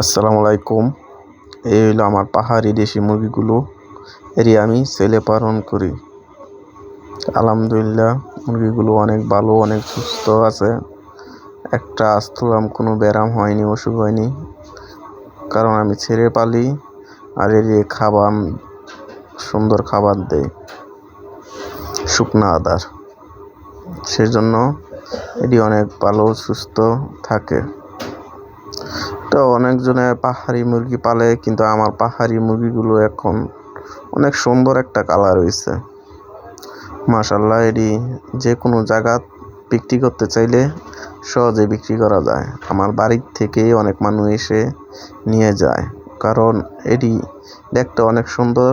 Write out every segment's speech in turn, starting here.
আসসালামু আলাইকুম। এই হলো আমার পাহাড়ি দেশি মুরগিগুলো, এরই আমি ছেলে পালন করি। আলহামদুলিল্লাহ, মুরগিগুলো অনেক ভালো, অনেক সুস্থ আছে। একটা আস্তলাম, কোনো ব্যায়াম হয়নি অসুখ হয়নি। কারণ আমি ছেড়ে পালি, আর এর খাবার সুন্দর খাবার দেই। শুকনা আদার। সেজন্য এটি অনেক ভালো, সুস্থ থাকে। তো অনেকজনে পাহাড়ি মুরগি পালে, কিন্তু আমার পাহাড়ি মুরগিগুলো এখন অনেক সুন্দর একটা কালার হয়েছে মাশাল্লাহ এটি যে কোনো জায়গা বিক্রি করতে চাইলে সহজে বিক্রি করা যায়। আমার বাড়ির থেকেই অনেক মানুষ এসে নিয়ে যায়, কারণ এটি দেখতে অনেক সুন্দর।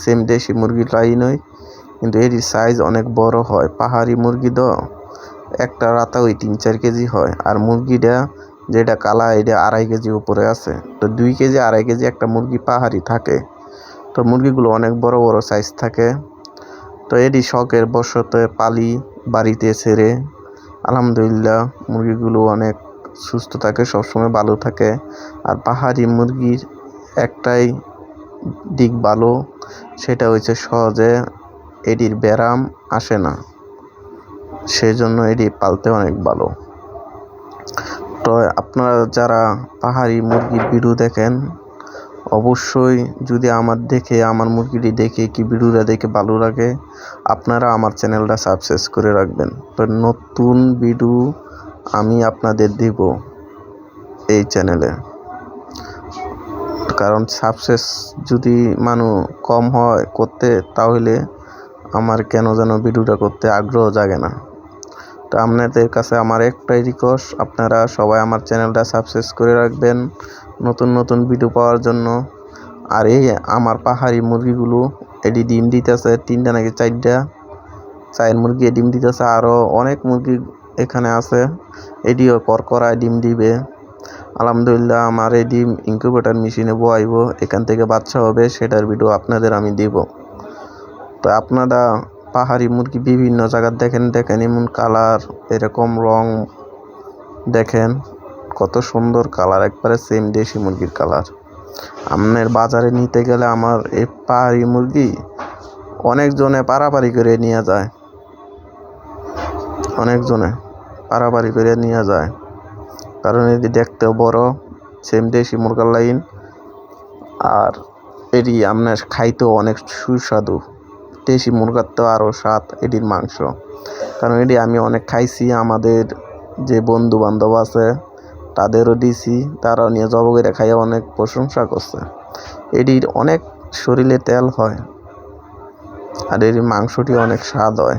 সেম দেশি মুরগির নয়, কিন্তু এটির সাইজ অনেক বড় হয়। পাহাড়ি মুরগি তো একটা রাতা ওই তিন চার কেজি হয়, আর মুরগিটা যেটা কালা, এটা আড়াই কেজি উপরে আছে। তো দুই কেজি, আড়াই কেজি একটা মুরগি পাহাড়ি থাকে। তো মুরগিগুলো অনেক বড় বড় সাইজ থাকে। তো এটি শখের বশতে পালি বাড়িতে ছেড়ে আলহামদুলিল্লাহ মুরগিগুলো অনেক সুস্থ থাকে, সবসময় ভালো থাকে। আর পাহাড়ি মুরগির একটাই দিক ভালো, সেটা হচ্ছে সহজে এটির ব্যারাম আসে না। সেই জন্য এটি পালতে অনেক ভালো। তো আপনারা যারা পাহাড়ি মুরগির ভিডিও দেখেন, অবশ্যই যদি আমার দেখে, আমার মুরগিটি দেখে কি ভিডিওটা দেখে ভালো লাগে, আপনারা আমার চ্যানেলটা সাবস্ক্রাইব করে রাখবেন। নতুন ভিডিও আমি আপনাদের দেব এই চ্যানেলে। কারণ সাবস্ক্রাইব যদি মানুষ কম হয় করতে, তাহলে আমার কেন যেন ভিডিওটা করতে আগ্রহ জাগে না। তো আপনাদের কাছে আমার একটাই রিকোয়েস্ট আপনারা সবাই আমার চ্যানেলটা সাবস্ক্রাইব করে রাখবেন নতুন নতুন ভিডিও পাওয়ার জন্য। আর এই আমার পাহাড়ি মুরগিগুলো এটি ডিম দিতেছে, তিনটা নাকি চারটা? চায়ের মুরগি ডিম দিতেছে আরও অনেক মুরগি এখানে আছে। এটিও করকরায় ডিম দিবে। আলহামদুলিল্লাহ আমার এই ডিম ইনকিউবেটার মেশিনে বয়াইব, এখান থেকে বাচ্চা হবে, সেটার ভিডিও আপনাদের আমি দিব। তো আপনারা পাহাড়ি মুরগি বিভিন্ন জায়গার দেখেন দেখেন এমন কালার, এরকম রং দেখেন, কত সুন্দর কালার, একবারে সেম দেশি মুরগির কালার। আপনার বাজারে নিতে গেলে আমার এই পাহাড়ি মুরগি অনেকজনে পারাপারি করে নিয়ে যায়। অনেকজনে পারাপারি করে নিয়ে যায়। কারণ এটি দেখতেও বড় সেম দেশি মুরগার লাইন আর এটি আপনার খাইতেও অনেক সুস্বাদু। দেশি মুরগার তো আরও স্বাদ এটির মাংস। কারণ এটি আমি অনেক খাইছি, আমাদের যে বন্ধু বান্ধব আছে, তাদেরও দিছি, তারাও নিয়ে জব করে খাইয়ে অনেক প্রশংসা করছে। এটির অনেক শরীরে তেল হয় আর এর মাংসটি অনেক স্বাদ হয়।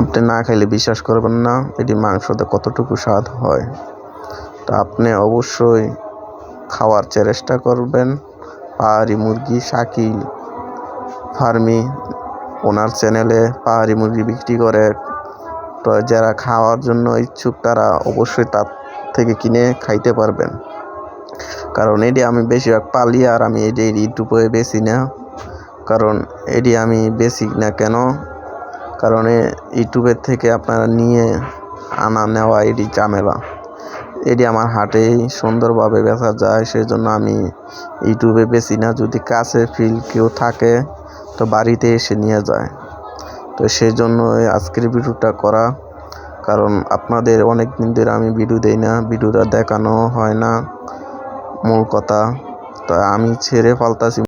আপনি না খাইলে বিশ্বাস করবেন না এটি মাংসতে কতটুকু স্বাদ হয়। তা আপনি অবশ্যই খাওয়ার চেষ্টা করবেন। পাহাড়ি মুরগি, শাকিল ফার্মি, ওনার চ্যানেলে পাহাড়ি মুরগি বিক্রি করে। তো যারা খাওয়ার জন্য ইচ্ছুক, তারা অবশ্যই তার থেকে কিনে খাইতে পারবেন। কারণ এটি আমি বেশিরভাগ পালি আর আমি এটি ইউটিউবে বেশি না। কারণ এটি আমি বেশি না কেন? কারণ ইউটিউবের থেকে আপনারা নিয়ে আনা নেওয়া এটি ঝামেলা। এটি আমার হাটেই সুন্দরভাবে বেচা যায় সেই জন্য আমি ইউটিউবে বেশি না। যদি কাছে ফিল কেউ থাকে তো বাড়িতে এসে নিয়ে যায়। তো সেই জন্য আজকের ভিডিওটা করা। কারণ আপনাদের অনেক দিন ধরে আমি ভিডিও দেই না, ভিডিওটা দেখানো হয় না। মূল কথা। তো আমি ছেড়ে ফালতাছি